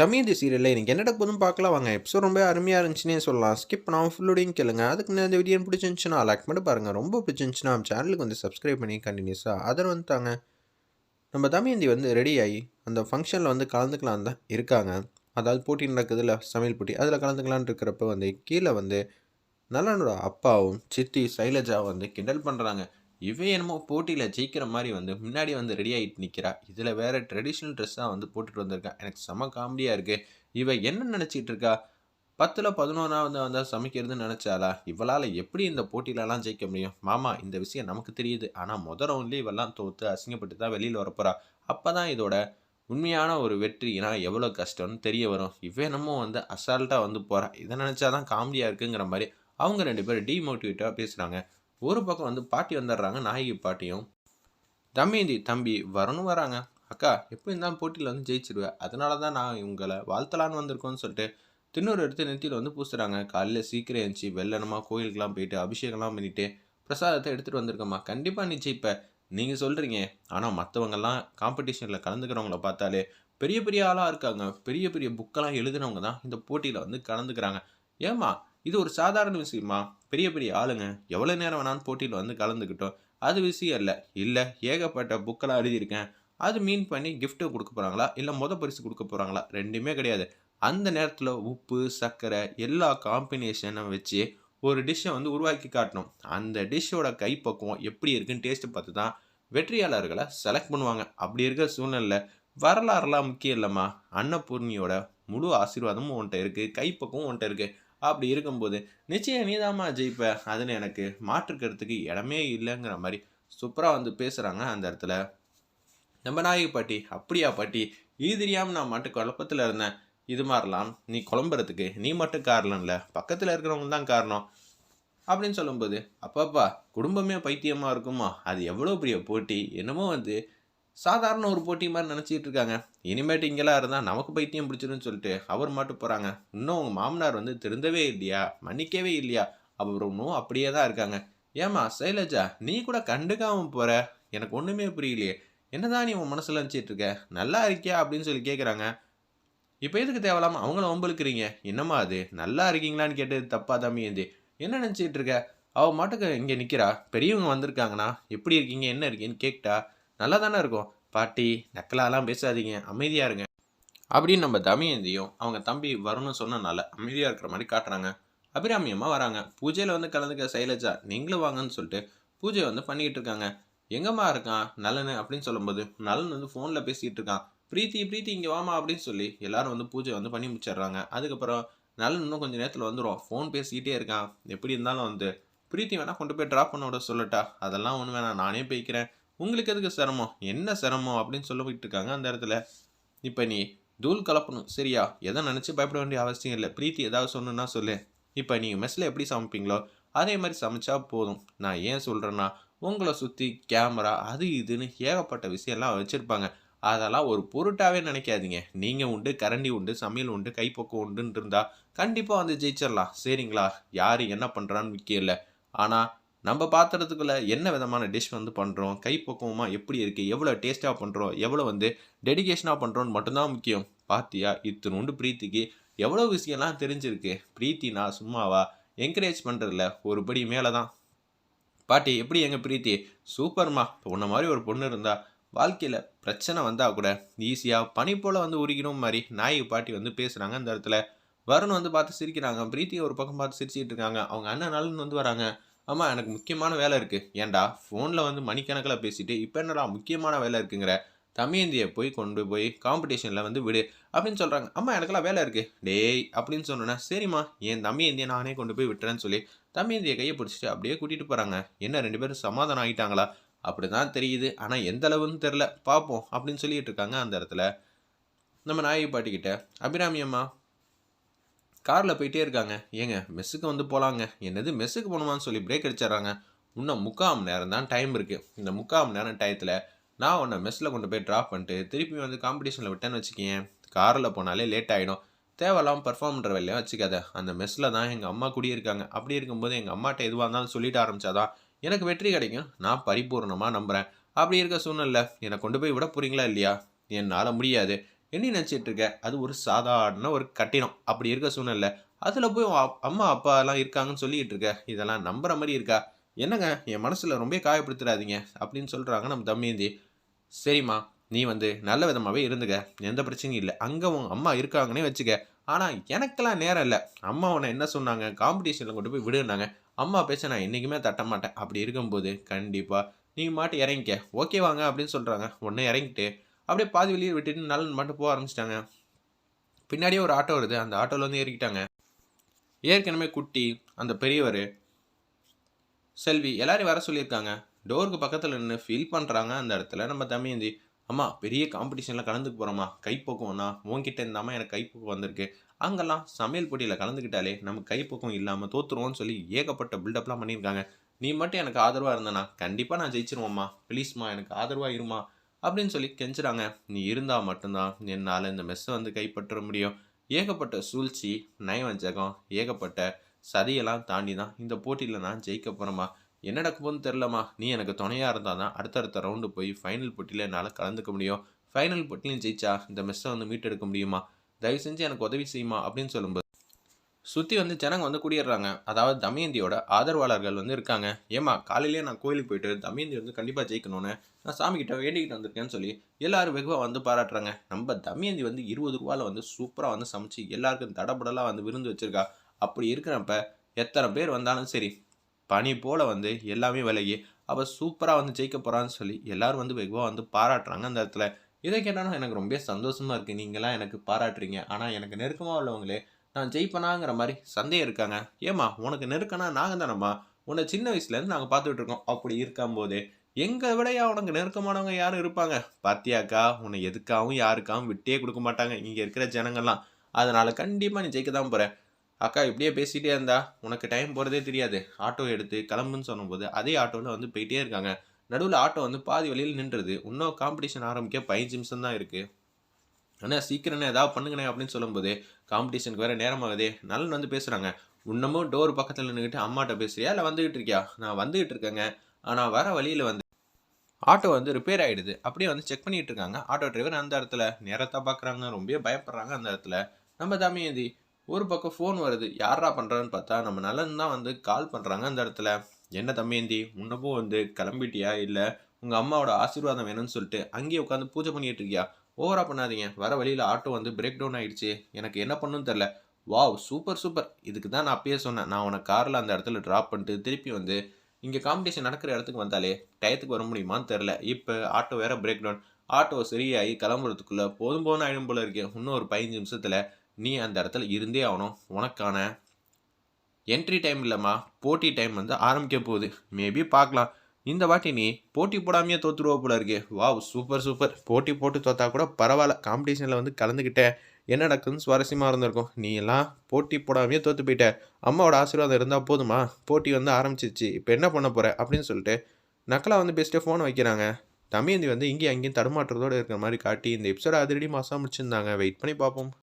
தமிழ் சீரியலில் எனக்கு என்ன போதும் பார்க்கலாம் வாங்க. எபிசோட் ரொம்ப அருமையாக இருந்துச்சுன்னே சொல்லலாம். ஸ்கிப் பண்ணாமல் ஃபுல்லோடையும் கேளுங்க. அதுக்கு நான் இந்த வீடியோ பிடிச்சிருந்துச்சுன்னா லைக் பண்ணி பாருங்கள் ரொம்ப பிடிச்சிருந்துச்சுன்னா நம்ம சேனலுக்கு வந்து சப்ஸ்கிரைப் பண்ணி கண்டினியூஸாக அதர் வந்துட்டாங்க. நம்ம தமயந்தி வந்து ரெடி ஆகி அந்த ஃபங்க்ஷனில் வந்து கலந்துக்கலாம் தான் இருக்காங்க. அதாவது போட்டி நடக்குதுல்ல சமையல் போட்டி. அதில் கலந்துக்கலான்னு இருக்கிறப்ப வந்து கீழே வந்து நலனோட அப்பாவும் சித்தி சைலஜாவும் வந்து கிண்டல் பண்ணுறாங்க இவன் என்னமோ போட்டியில் ஜெயிக்கிற மாதிரி வந்து முன்னாடி வந்து ரெடி ஆகிட்டு நிற்கிறா இதில் வேறு ட்ரெடிஷ்னல் ட்ரெஸ்ஸாக வந்து போட்டுட்டு வந்திருக்கா. எனக்கு செம காமெடியாக இருக்குது இவன் என்ன நினச்சிட்டு இருக்கா? பத்தில் பதினோராவது வந்தால் சமைக்கிறதுன்னு நினச்சாலா இவளால் எப்படி இந்த போட்டியிலலாம் ஜெயிக்க முடியும்? மாமா இந்த விஷயம் நமக்கு தெரியுது. ஆனால் முத ரவுண்ட்லேயே இவெல்லாம் தோற்று அசிங்கப்பட்டு தான் வெளியில் வரப்போறா. அப்போ தான் இதோட உண்மையான ஒரு வெற்றினா எவ்வளோ கஷ்டம்னு தெரிய வரும். இவன் என்னமோ வந்து அசால்ட்டாக வந்து போகிறா இதை நினச்சா தான் காமெடியாக இருக்குங்கிற மாதிரி அவங்க ரெண்டு பேரும் டிமோட்டிவேட்டாக பேசுகிறாங்க ஒரு பக்கம் வந்து பாட்டி வந்துடுறாங்க நாயகி பாட்டியும். தம்பிந்தி தம்பி வரணும் வராங்க. அக்கா எப்படி இருந்தாலும் போட்டியில் வந்து ஜெயிச்சிருவேன் அதனால தான் நான் இவங்களை வாழ்த்தலான்னு வந்திருக்கோன்னு சொல்லிட்டு தின்னூர் எடுத்து நெத்தியில் வந்து பூசுகிறாங்க காலையில் சீக்கிரம் எழுந்துச்சி வெள்ளனமாக கோயிலுக்கெலாம் போயிட்டு அபிஷேகம்லாம் பண்ணிவிட்டு பிரசாதத்தை எடுத்துகிட்டு வந்திருக்கம்மா. கண்டிப்பாக நீ இப்போ நீங்கள் சொல்கிறீங்க ஆனால் மற்றவங்கெல்லாம் காம்படிஷனில் கலந்துக்கிறவங்கள பார்த்தாலே பெரிய பெரிய ஆளாக இருக்காங்க. பெரிய பெரிய புக்கெல்லாம் எழுதுனவங்க தான் இந்த போட்டியில் வந்து கலந்துக்கிறாங்க. ஏம்மா இது ஒரு சாதாரண விஷயமா? பெரிய பெரிய ஆளுங்க. எவ்வளோ நேரம் வேணாலும் போட்டியில் வந்து கலந்துக்கிட்டோம். அது விஷயம் இல்லை. இல்லை ஏகப்பட்ட புக்கெல்லாம் எழுதியிருக்கேன். அது மீன் பண்ணி கிஃப்ட்டு கொடுக்க போகிறாங்களா இல்லை முத பரிசு கொடுக்க போகிறாங்களா ரெண்டுமே கிடையாது. அந்த நேரத்தில் உப்பு சர்க்கரை எல்லா காம்பினேஷனும் வச்சு ஒரு டிஷ்ஷை வந்து உருவாக்கி காட்டணும். அந்த டிஷ்ஷோட கைப்பக்குவம் எப்படி இருக்குன்னு டேஸ்ட்டு பார்த்து தான் வெற்றியாளர்களை செலக்ட் பண்ணுவாங்க. அப்படி இருக்கிற சூழ்நிலை வரலாறுலாம் முக்கியம் இல்லைம்மா. அன்னபூர்ணியோட முழு ஆசீர்வாதமும் உன்ட்ட இருக்குது கைப்பக்குவம் உன்ட்ட இருக்குது அப்படி இருக்கும்போது நிச்சயம் நீதாம்மா ஜெயிப்ப. அதுன்னு எனக்கு மாற்றுக்கிறதுக்கு இடமே இல்லைங்கிற மாதிரி சூப்பராக வந்து பேசுகிறாங்க அந்த இடத்துல. நம்ம நாயகி பாட்டி அப்படியா பாட்டி? இது தெரியாமல் நான் மட்டும் குழப்பத்தில் இருந்தேன். இது மாதிரிலாம் நீ குழம்புறதுக்கு நீ மட்டும் காரணம் இல்லை பக்கத்தில் இருக்கிறவங்க தான் காரணம். அப்படின்னு சொல்லும்போது அப்பாப்பா குடும்பமே பைத்தியமாக இருக்குமா? அது எவ்வளோ பெரிய போட்டி. என்னமோ வந்து சாதாரண ஒரு போட்டி மாதிரி நினச்சிட்டு இருக்காங்க. இனிமேட்டு இங்கெல்லாம் இருந்தால் நமக்கு பைத்தியம் பிடிச்சிருன்னு சொல்லிட்டு அவர் மட்டும் போகிறாங்க இன்னும் உங்கள் மாமனார் வந்து திருந்தவே இல்லையா? மன்னிக்கவே இல்லையா? அவர் இன்னும் அப்படியே தான் இருக்காங்க. ஏமா சைலஜா நீ கூட கண்டுக்காமல் போகிற எனக்கு ஒன்றுமே புரியலையே. என்னதான் நீ உன் மனசில் நினச்சிட்டு இருக்க? நல்லா இருக்கியா? அப்படின்னு சொல்லி கேட்குறாங்க இப்போ எதுக்கு தேவையில்லாமல் அவங்கள வம்பளுக்குறீங்க என்னம்மா அது? நல்லா இருக்கீங்களான்னு கேட்டது தப்பா இது என்ன நினச்சிட்டு இருக்க? அவள் மாட்டுக்கு இங்கே நிற்கிறா பெரியவங்க வந்திருக்காங்கண்ணா. எப்படி இருக்கீங்க? என்ன இருக்கீங்கன்னு கேட்டா நல்லா தானே இருக்கும். பாட்டி நக்கலாலாம் பேசாதீங்க. அமைதியாக இருங்க. அப்படின்னு நம்ம தமயந்தியும் அவங்க தம்பி வரும்னு சொன்னனால அமைதியாக இருக்கிற மாதிரி காட்டுறாங்க. அபிராமி அம்மா வராங்க. பூஜையில் வந்து கலந்துக்க சைலஜா நீங்களும் வாங்கன்னு சொல்லிட்டு பூஜை வந்து பண்ணிக்கிட்டு இருக்காங்க. எங்கம்மா இருக்கான்? நலனு அப்படின்னு சொல்லும்போது நலன் வந்து ஃபோனில் பேசிகிட்டு இருக்கான். பிரீத்தி பிரீத்தி இங்கே வாமா அப்படின்னு சொல்லி எல்லாரும் வந்து பூஜை வந்து பண்ணி முடிச்சிடுறாங்க. அதுக்கப்புறம் நலன் இன்னும் கொஞ்சம் நேரத்தில் வந்துடும் ஃபோன் பேசிக்கிட்டே இருக்கான். எப்படி இருந்தாலும் வந்து பிரீத்தி வேணால் கொண்டு போய் ட்ராப் பண்ண விட சொல்லட்டா. அதெல்லாம் ஒன்று வேணாம். நானே போய்க்கிறேன். உங்களுக்கு எதுக்கு சிரமம்? என்ன சிரமம் அப்படின்னு சொல்லிட்டு இருக்காங்க அந்த இடத்துல. இப்போ நீ தூள் கலப்பணும். சரியா? எதை நினச்சி பயப்பட வேண்டிய அவசியம் இல்லை. பிரீத்தி ஏதாவது சொன்னுன்னா சொல்லு. இப்போ நீங்கள் மெஸ்ஸில் எப்படி சமைப்பீங்களோ அதே மாதிரி சமைச்சா போதும். நான் ஏன் சொல்கிறேன்னா உங்களை சுற்றி கேமரா அது இதுன்னு ஏகப்பட்ட விஷயம்லாம் வச்சுருப்பாங்க. அதெல்லாம் ஒரு பொருட்டாகவே நினைக்காதீங்க. நீங்கள் உண்டு கரண்டி உண்டு சமையல் உண்டு கைப்பக்கம் உண்டுன்னு இருந்தால் கண்டிப்பாக வந்து ஜெயிச்சிடலாம் சரிங்களா? யார் என்ன பண்ணுறான்னு முக்கியம் இல்லை ஆனால் நம்ம பாத்திரத்துக்குள்ளே என்ன விதமான டிஷ் வந்து பண்ணுறோம் கைப்பக்குவமாக எப்படி இருக்குது எவ்வளோ டேஸ்ட்டாக பண்ணுறோம் எவ்வளோ வந்து டெடிகேஷனாக பண்ணுறோன்னு மட்டும்தான் முக்கியம். பாத்தியா? இத்தினோண்டு பிரீத்திக்கு எவ்வளோ விஷயம்லாம் தெரிஞ்சிருக்கு. பிரீத்தினா சும்மாவா? என்கரேஜ் பண்ணுறதில்ல ஒரு படி மேலே தான் பாட்டி எப்படி எங்கள் பிரீத்தி? சூப்பர்மா. உன்ன மாதிரி ஒரு பொண்ணு இருந்தால் வாழ்க்கையில் பிரச்சனை வந்தால் கூட ஈஸியாக பனி போல் வந்து உரிக்கணும் மாதிரி நாயகி பாட்டி வந்து பேசுகிறாங்க அந்த இடத்துல. வருண் வந்து பார்த்து சிரிக்கிறாங்க. பிரீத்தி ஒரு பக்கம் பார்த்து சிரிச்சிட்டு இருக்காங்க. அவங்க அண்ணன் நலன் வந்து வராங்க. அம்மா எனக்கு முக்கியமான வேலை இருக்குது ஏன்டா ஃபோனில் வந்து மணிக்கணக்கில் பேசிட்டு இப்போ என்னடா முக்கியமான வேலை இருக்குங்கிற தமயந்தியை போய் கொண்டு போய் காம்படிஷனில் வந்து விடு அப்படின்னு சொல்கிறாங்க அம்மா எனக்கெல்லாம் வேலை இருக்குது டேய் அப்படின்னு சொன்னோன்னா சரிம்மா என் தம்பியந்தியை நானே கொண்டு போய் விட்டுறேன்னு சொல்லி தம்பியந்தியை கையை பிடிச்சிட்டு அப்படியே கூட்டிகிட்டு போகிறாங்க என்ன ரெண்டு பேரும் சமாதானம் ஆகிட்டாங்களா அப்படி தான் தெரியுது. ஆனால் எந்த அளவுன்னு தெரில பார்ப்போம் அப்படின்னு சொல்லிட்டு இருக்காங்க அந்த இடத்துல. நம்ம நாயகி பாட்டிக்கிட்ட அபிராமி அம்மா காரில் போயிட்டே இருக்காங்க. ஏங்க மெஸ்ஸுக்கு வந்து போகலாங்க என்னது மெஸ்ஸுக்கு போகணுமான்னு சொல்லி பிரேக் அடிச்சிடுறாங்க. இன்னும் முக்கால் மணி நேரம் தான் டைம் இருக்குது இந்த முக்கால் மணி நேரம் டயத்தில் நான் உன்னை மெஸ்ஸில் கொண்டு போய் ட்ராப் பண்ணிட்டு திருப்பி வந்து காம்படிஷனில் விட்டேன்னு வச்சுக்கேன் காரில் போனாலே லேட் ஆகிடும் தேவையில்லாமல் பர்ஃபார்ம் பண்ணுற வேலையை வச்சுக்காத. அந்த மெஸ்ஸில் தான் எங்கள் அம்மா குடியிருக்காங்க. அப்படி இருக்கும்போது எங்கள் அம்மாட்ட எதுவாக இருந்தாலும் சொல்லிட்டு ஆரம்பிச்சாதான் எனக்கு வெற்றி கிடைக்கும். நான் பரிபூர்ணமாக நம்புகிறேன் அப்படி இருக்க சூழ்நிலை என்னை கொண்டு போய் விட போகிறீங்களா இல்லையா? என்னால் முடியாது. என்ன நினச்சிட்டு இருக்க? அது ஒரு சாதாரண ஒரு கட்டிடம். அப்படி இருக்க சூழ்நிலை அதில் போய் அம்மா அப்பா எல்லாம் இருக்காங்கன்னு சொல்லிட்டு இருக்க. இதெல்லாம் நம்புற மாதிரி இருக்கா? என்னங்க என் மனசில் ரொம்ப காயப்படுத்திடாதீங்க அப்படின்னு சொல்கிறாங்க நம்ம தம்மேந்தி சரிம்மா நீ வந்து நல்ல விதமாகவே இருந்துக்க. எந்த பிரச்சனையும் இல்லை. அங்கே உன் அம்மா இருக்காங்கன்னே வச்சுக்க. ஆனால் எனக்கெல்லாம் நேரம் இல்லை. அம்மா உன்னை என்ன சொன்னாங்க? காம்படிஷனில் கொண்டு போய் விடுனாங்க அம்மா பேச நான் என்றைக்குமே தட்ட மாட்டேன். அப்படி இருக்கும்போது கண்டிப்பாக நீ மாட்டு இறங்கிக்க. ஓகே வாங்க அப்படின்னு சொல்கிறாங்க உடனே இறங்கிட்டு அப்படியே பாதி வெளியே விட்டுட்டு நலன் மட்டும் போக ஆரம்பிச்சிட்டாங்க. பின்னாடியே ஒரு ஆட்டோ வருது. அந்த ஆட்டோவில் வந்து ஏறிக்கிட்டாங்க. ஏற்கனவே குட்டி அந்த பெரியவர் செல்வி எல்லாரையும் வர சொல்லியிருக்காங்க. டோருக்கு பக்கத்தில் நின்று ஃபீல் பண்ணுறாங்க அந்த இடத்துல. நம்ம தமிழ்ந்தி அம்மா பெரிய காம்படிஷனில் கலந்துக்கு போகிறோம்மா கைப்போக்கம்னா உங்ககிட்ட இருந்தாமல் எனக்கு கைப்பக்குவம் வந்திருக்கு. அங்கெல்லாம் சமையல் போட்டியில் கலந்துக்கிட்டாலே நம்ம கைப்போக்கம் இல்லாமல் தோற்றுருவோம்னு சொல்லி ஏகப்பட்ட பில்டப்லாம் பண்ணியிருக்காங்க. நீ மட்டும் எனக்கு ஆதரவாக இருந்தனா கண்டிப்பாக நான் ஜெயிச்சிருவோம்மா. ப்ளீஸ்மா எனக்கு ஆதரவாக இருமா. அப்படின்னு சொல்லி கெஞ்சுறாங்க. நீ இருந்தால் மட்டும்தான் என்னால் இந்த மெஸ்ஸை வந்து கைப்பற்ற முடியும். ஏகப்பட்ட சூழ்ச்சி நயவஞ்சகம் ஏகப்பட்ட சதியெல்லாம் தாண்டி தான் இந்த போட்டியில் நான் ஜெயிக்க போகிறேம்மா என்ன நடக்க தெரிலம்மா நீ எனக்கு துணையாக இருந்தால் தான் அடுத்தடுத்த ரவுண்டு போய் ஃபைனல் போட்டியில் என்னால் கலந்துக்க முடியும். ஃபைனல் போட்டிலையும் ஜெயிச்சா இந்த மெஸ்ஸை வந்து மீட்டெடுக்க முடியுமா? தயவு செஞ்சு எனக்கு உதவி செய்யுமா? அப்படின்னு சொல்லும்போது சுற்றி வந்து ஜனங்க வந்து குடியேறாங்க. அதாவது தமயந்தியோட ஆதரவாளர்கள் வந்து இருக்காங்க. ஏமா காலையிலேயே நான் கோயிலுக்கு போயிட்டு தமயந்தி வந்து கண்டிப்பாக ஜெயிக்கணும்னு நான் சாமி கிட்ட வேண்டிக்கிட்டு வந்திருக்கேன்னு சொல்லி எல்லாரும் வெகுவாக வந்து பாராட்டுறாங்க. நம்ம தமயந்தி வந்து இருபது ரூபாவில் வந்து சூப்பராக வந்து சமைச்சு எல்லாருக்கும் தடபடலாக வந்து விருந்து வச்சிருக்கா. அப்படி இருக்கிறப்ப எத்தனை பேர் வந்தாலும் சரி பனி போல் வந்து எல்லாமே விலகி அவள் சூப்பராக வந்து ஜெயிக்க போகிறான்னு சொல்லி எல்லோரும் வந்து வெகுவாக வந்து பாராட்டுறாங்க அந்த இடத்துல. இதை கேட்டாலும் எனக்கு ரொம்ப சந்தோஷமாக இருக்குது நீங்களாம் எனக்கு பாராட்டுறீங்க. ஆனால் எனக்கு நெருக்கமாக உள்ளவங்களே நான் ஜெயிப்பனாங்கிற மாதிரி சந்தேகம் இருக்காங்க. ஏமா உனக்கு நெருக்கனா நாங்கள் தானம்மா உன்னை சின்ன வயசுலேருந்து நாங்கள் பார்த்துட்டு இருக்கோம். அப்படி இருக்கும்போது எங்களை விடையா உனக்கு நெருக்கமானவங்க யாரும் இருப்பாங்க? பாத்தியாக்கா உன்னை எதுக்காகவும் யாருக்காகவும் விட்டே கொடுக்க மாட்டாங்க. இங்கே இருக்கிற ஜனங்கள்லாம். அதனால் கண்டிப்பாக நீ ஜெயிக்க தான் போகிற அக்கா இப்படியே பேசிகிட்டே இருந்தா உனக்கு டைம் போகிறதே தெரியாது. ஆட்டோ எடுத்து கிளம்புன்னு சொன்னபோது அதே ஆட்டோவில் வந்து போயிட்டே இருக்காங்க. நடுவில் ஆட்டோ வந்து பாதி வழியில் நின்றுது. இன்னும் காம்படிஷன் ஆரம்பிக்க பதினஞ்சு நிமிஷம் தான் இருக்குது ஆனால் சீக்கிரம் ஏதாவது பண்ணுங்கண்ணே அப்படின்னு சொல்லும்போது காம்படிஷனுக்கு வேறு நேரமாகுதே நலன் வந்து பேசுகிறாங்க இன்னமும் டோர் பக்கத்தில் நின்றுக்கிட்டு அம்மாட்ட பேசுறியா? இல்லை வந்துகிட்டு இருக்கியா? நான் வந்துகிட்டு இருக்கேங்க. ஆனால் வர வழியில் வந்து ஆட்டோ வந்து ரிப்பேர் ஆகிடுது அப்படியே வந்து செக் பண்ணிகிட்டு இருக்காங்க. ஆட்டோ டிரைவர் அந்த இடத்துல நேரத்தான் பார்க்குறாங்க ரொம்ப பயப்படுறாங்க அந்த இடத்துல. நம்ம தமையந்தி ஒரு பக்கம் ஃபோன் வருது. யாரா பண்ணுறான்னு பார்த்தா நம்ம நலன் தான் வந்து கால் பண்ணுறாங்க அந்த இடத்துல. என்ன தம்பியந்தி முன்னப்பும் வந்து கிளம்பிட்டியா? இல்லை உங்கள் அம்மாவோட ஆசீர்வாதம் வேணும்னு சொல்லிட்டு அங்கேயே உட்காந்து பூஜை பண்ணிட்டு இருக்கியா? ஓவரா பண்ணாதீங்க. வர வழியில் ஆட்டோ வந்து பிரேக் டவுன் ஆயிடுச்சு. எனக்கு என்ன பண்ணுன்னு தெரில வாவ் சூப்பர் சூப்பர் இதுக்கு தான் நான் அப்பயே சொன்னேன். நான் உனக்கு காரில் அந்த இடத்துல ட்ராப் பண்ணிட்டு திருப்பி வந்து இங்கே காம்படிஷன் நடக்கிற இடத்துக்கு வந்தாலே டயத்துக்கு வர முடியுமான்னு தெரில இப்போ ஆட்டோ வேற பிரேக் டவுன் ஆட்டோ சரியாகி கிளம்புறதுக்குள்ளே போதும் போன ஆயிடும் போல இருக்கு. இன்னும் ஒரு பதினஞ்சு நிமிஷத்தில் நீ அந்த இடத்துல இருந்தே ஆகணும். உனக்கான என்ட்ரி டைம் இல்லைம்மா. போட்டி டைம் வந்து ஆரம்பிக்க போகுது. மேபி பார்க்கலாம். இந்த வாட்டி நீ போட்டி போடாமையே தோற்றுடுவோ போல இருக்கே. வாவ் சூப்பர் சூப்பர் போட்டி போட்டு தோத்தா கூட பரவாயில்ல. காம்படிஷனில் வந்து கலந்துக்கிட்ட என்ன நடக்குதுன்னு சுவாரஸ்யமாக இருந்திருக்கும். நீ எல்லாம் போட்டி போடாமையே தோற்று போயிட்ட. அம்மாவோட ஆசீர்வாதம் இருந்தால் போதுமா? போட்டி வந்து ஆரம்பிச்சிருச்சு. இப்போ என்ன பண்ண போகிற அப்படின்னு சொல்லிட்டு நக்கலா வந்து பெஸ்ட்டு ஃபோன் வைக்கிறாங்க. தமிழ்ந்தி வந்து இங்கேயும் அங்கேயும் தடுமாற்றத்தோடு இருக்கிற மாதிரி காட்டி இந்த எபிசோட அதிரடி மாதம் முடிச்சிருந்தாங்க. வெயிட் பண்ணி பார்ப்போம்.